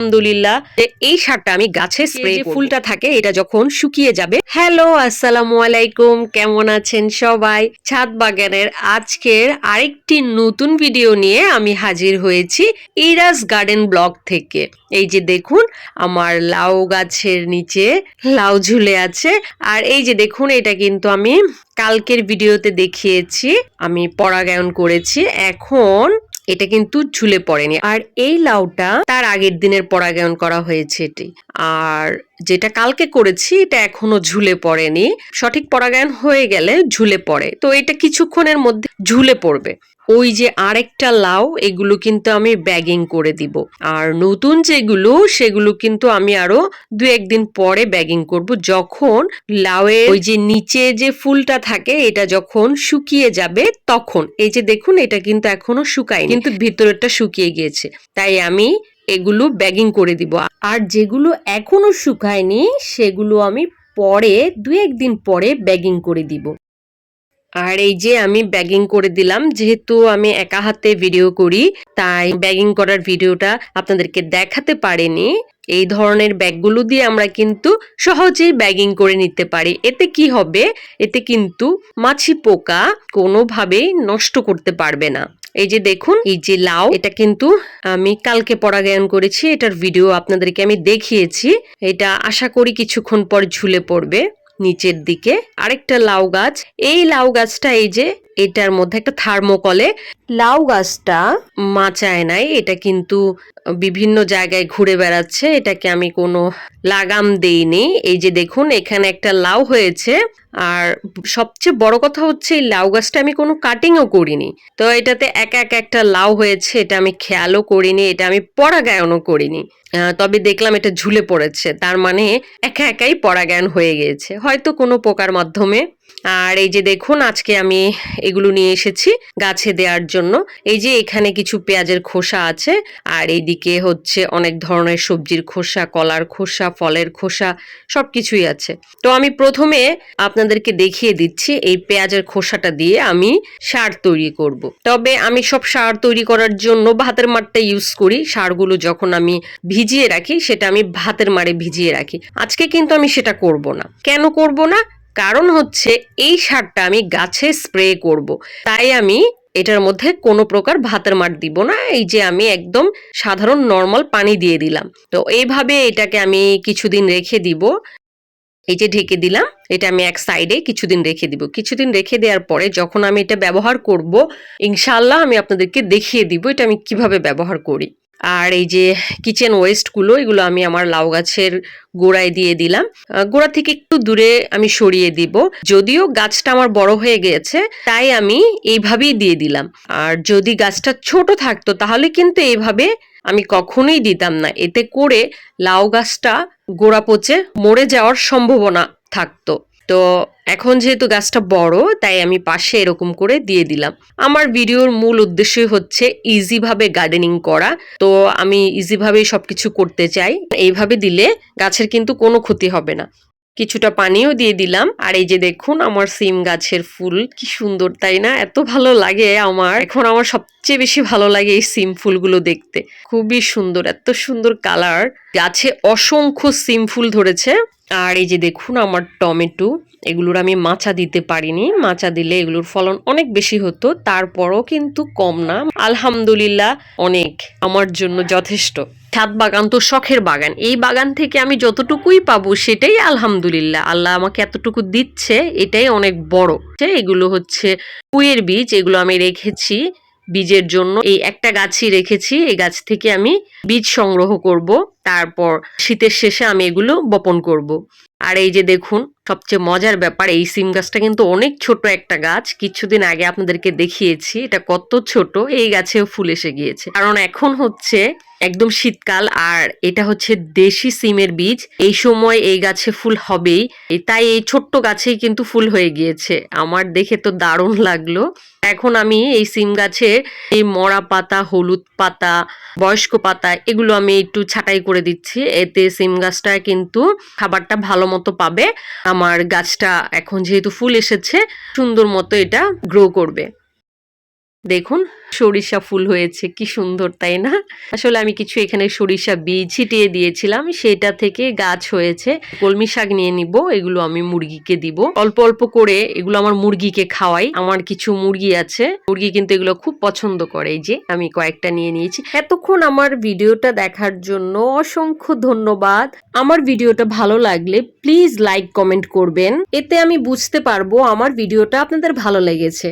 আলহামদুলিল্লাহ এই সারটা আমি গাছে স্প্রে ফুলটা থাকে এটা যখন শুকিয়ে যাবে। হ্যালো আসসালামু আলাইকুম কেমন আছেন সবাই? ছাদ বাগানের আজকের আরেকটি নতুন ভিডিও নিয়ে আমি হাজির হয়েছি ইরাস গার্ডেন ব্লগ থেকে। এই যে দেখুন আমার লাউ গাছের নিচে লাউ ঝুলে আছে। আর এই যে দেখুন এটা কিন্তু আমি কালকের ভিডিওতে দেখিয়েছি আমি পরাগায়ন করেছি। এখন এটা কিন্তু ঝুলে পড়েনি। আর এই লাউটা তার আগের দিনের পরাগায়ন করা হয়েছে এটি। আর যেটা কালকে করেছি, এটা এখনও ঝুলে পড়েনি। সঠিক পরাগায়ন হয়ে গেলে ঝুলে পড়ে। তো এটা কিছুক্ষণের মধ্যে ঝুলে পড়বে। ওই যে আরেকটা লাউ, এগুলো কিন্তু আমি ব্যাগিং করে দিব। আর নতুন যেগুলো, সেগুলো কিন্তু আমি আরও দু একদিন পরে ব্যাগিং করব। যখন লাউয়ের ওই যে নিচে যে ফুলটা থাকে, এটা যখন শুকিয়ে যাবে, তখন। এই যে দেখুন, এটা কিন্তু এখনও শুকায়নি। কিন্তু ভিতরেরটা শুকিয়ে গিয়েছে। তাই আমি এগুলো ব্যাগিং করে দিব। আর যেগুলো এখনও শুকায়নি, সেগুলো আমি পরে, দু একদিন পরে ব্যাগিং করে দিব। আর এই যে আমি ব্যাগিং করে দিলাম, যেহেতু আমি একা হাতে ভিডিও করি, তাই ব্যাগিং করার ভিডিওটা আপনাদেরকে দেখাতে পারিনি। এই ধরনের ব্যাগগুলো দিয়ে আমরা কিন্তু সহজেই ব্যাগিং করে নিতে পারি। এতে কি হবে? এতে কিন্তু মাছি পোকা কোনোভাবেই নষ্ট করতে পারবে না। এই যে দেখুন, এই যে লাউ, এটা কিন্তু আমি কালকে পরাগায়ন করেছি। এটার ভিডিও আপনাদেরকে আমি দেখিয়েছি। এটা আশা করি কিছুক্ষণ পর ঝুলে পড়বে। নিচের দিকে আরেকটা লাউ গাছ। এই লাউ গাছটা এই যে এটার মধ্যে একটা থার্মোকলে লাউ গাছটা মাচায় নাই। এটা কিন্তু বিভিন্ন জায়গায় ঘুরে বেড়াচ্ছে। এটাকে আমি কোনো লাগাম দেইনি। এই যে দেখুন, এখানে একটা লাউ হয়েছে। আর সবচেয়ে বড় কথা হচ্ছে, এই লাউ গাছটা আমি কোনো কাটিংও করিনি। তো এটাতে একা একা একটা লাউ হয়েছে, এটা আমি খেয়ালও করিনি, এটা আমি পরাগায়নও করিনি। তবে দেখলাম এটা ঝুলে পড়েছে। তার মানে একা একাই পরাগায়ন হয়ে গিয়েছে। হয়তো কোনো পোকার মাধ্যমে আর এই যে দেখুন, আজকে আমি এগুলো নিয়ে এসেছি গাছে দেওয়ার জন্য। এই যে এখানে কিছু পেঁয়াজের খোসা আছে, আর এইদিকে হচ্ছে অনেক ধরনের সবজির খোসা, কলার খোসা, ফলের খোসা সব কিছুই আছে। তো আমি প্রথমে আপনাদেরকে দেখিয়ে দিচ্ছি এই পেঁয়াজের খোসাটা দিয়ে আমি সার তৈরি করব। তবে আমি সব সার তৈরি করার জন্য ভাতের মারটা ইউজ করি। সারগুলো যখন আমি ভিজিয়ে রাখি, সেটা আমি ভাতের মারে ভিজিয়ে রাখি। আজকে কিন্তু আমি সেটা করব না। কেন করব না? কারণ হচ্ছে এই সারটা আমি গাছে স্প্রে করব। তাই আমি এটার মধ্যে কোনো প্রকার ভাতের মাঠ দিব না, এই যে আমি একদম সাধারণ নর্মাল পানি দিয়ে দিলাম। তো এইভাবে এটাকে আমি কিছুদিন রেখে দিব। এই যে ঢেকে দিলাম, এটা আমি এক সাইডে কিছুদিন রেখে দিব। কিছুদিন রেখে দেওয়ার পরে যখন আমি এটা ব্যবহার করব ইনশাল্লাহ আমি আপনাদেরকে দেখিয়ে দিব এটা আমি কীভাবে ব্যবহার করি। আর এই যে কিচেন ওয়েস্টগুলো এগুলো আমি আমার লাউ গাছের গোড়ায় দিয়ে দিলাম। গোড়া থেকে একটু দূরে আমি সরিয়ে দিব। যদিও গাছটা আমার বড় হয়ে গেছে, তাই আমি এইভাবেই দিয়ে দিলাম। আর যদি গাছটা ছোট থাকতো, তাহলে কিন্তু এইভাবে আমি কখনোই দিতাম না। এতে করে লাউ গাছটা গোড়া পচে মরে যাওয়ার সম্ভাবনা থাকতো। তো এখন যেহেতু গাছটা বড়, তাই আমি পাশে এরকম করে দিয়ে দিলাম। আমার ভিডিওর মূল উদ্দেশ্যই হচ্ছে ইজিভাবে গার্ডেনিং করা। তো আমি ইজিভাবেই সবকিছু করতে চাই। এইভাবে দিলে গাছের কিন্তু কোনো ক্ষতি হবে না। কিছুটা পানিও দিয়ে দিলাম। আর এই যে দেখুন আমার সিম গাছের ফুল, কি সুন্দর, তাই না? এত ভালো লাগে আমার। এখন আমার সবচেয়ে বেশি ভালো লাগে এই সিম ফুলগুলো দেখতে। খুবই সুন্দর, এত সুন্দর কালার গাছে অসংখ্য সিম ফুল ধরেছে। আর এই যে দেখুন আমার টমেটো, এগুলোর আমি মাচা দিতে পারিনি। মাচা দিলে এগুলোর ফলন অনেক বেশি হতো, তারপরও কিন্তু কম না। আলহামদুলিল্লাহ অনেক আমার জন্য যথেষ্ট। ছাদ বাগান তো শখের বাগান। এই বাগান থেকে আমি যতটুকুই পাবো সেটাই আলহামদুলিল্লাহ। আল্লাহ আমাকে এতটুকু দিচ্ছে, এটাই অনেক বড়। এগুলো হচ্ছে পুয়ের বীজ, এগুলো আমি রেখেছি বীজের জন্য। এই একটা গাছই রেখেছি, এই গাছ থেকে আমি বীজ সংগ্রহ করব। তারপর শীতের শেষে আমি এগুলো বপন করব। আর এই যে দেখুন, সবচেয়ে মজার ব্যাপার, এই সিম গাছটা কিন্তু অনেক ছোট একটা গাছ। কিছুদিন আগে আপনাদেরকে দেখিয়েছি, এটা কত ছোট, এই গাছেও ফুল এসে গিয়েছে। কারণ এখন হচ্ছে একদম শীতকাল, আর এটা হচ্ছে দেশি সিমের বীজ। এই সময় এই গাছে ফুল হবেই, তাই এই ছোট্ট গাছেই কিন্তু ফুল হয়ে গিয়েছে। আমার দেখে তো দারুণ লাগল। এখন আমি এই সিম গাছে এই মরা পাতা, হলুদ পাতা, বয়স্ক পাতা, এগুলো আমি একটু ছাঁটাই করে দিচ্ছি। এতে সিম গাছটা কিন্তু খাবারটা ভালো মতো পাবে। আমার গাছটা এখন যেহেতু ফুল এসেছে, সুন্দর মতো এটা গ্রো করবে। দেখুন, সরিষা ফুল হয়েছে, কি সুন্দর, তাই না? আসলে আমি কিছু এখানে সরিষা বীজ ছিটিয়ে দিয়েছিলাম, সেটা থেকে গাছ হয়েছে। কলমি শাক নিয়ে নিব, এগুলো আমি মুরগিকে দিব। অল্প অল্প করে এগুলো আমার মুরগিকে খাওয়াই। আমার কিছু মুরগি আছে, মুরগি কিন্তু এগুলো খুব পছন্দ করে। যে, আমি কয়েকটা নিয়ে নিয়েছি। এতক্ষণ আমার ভিডিওটা দেখার জন্য অসংখ্য ধন্যবাদ। আমার ভিডিওটা ভালো লাগলে প্লিজ লাইক, কমেন্ট করবেন। এতে আমি বুঝতে পারব আমার ভিডিওটা আপনাদের ভালো লেগেছে।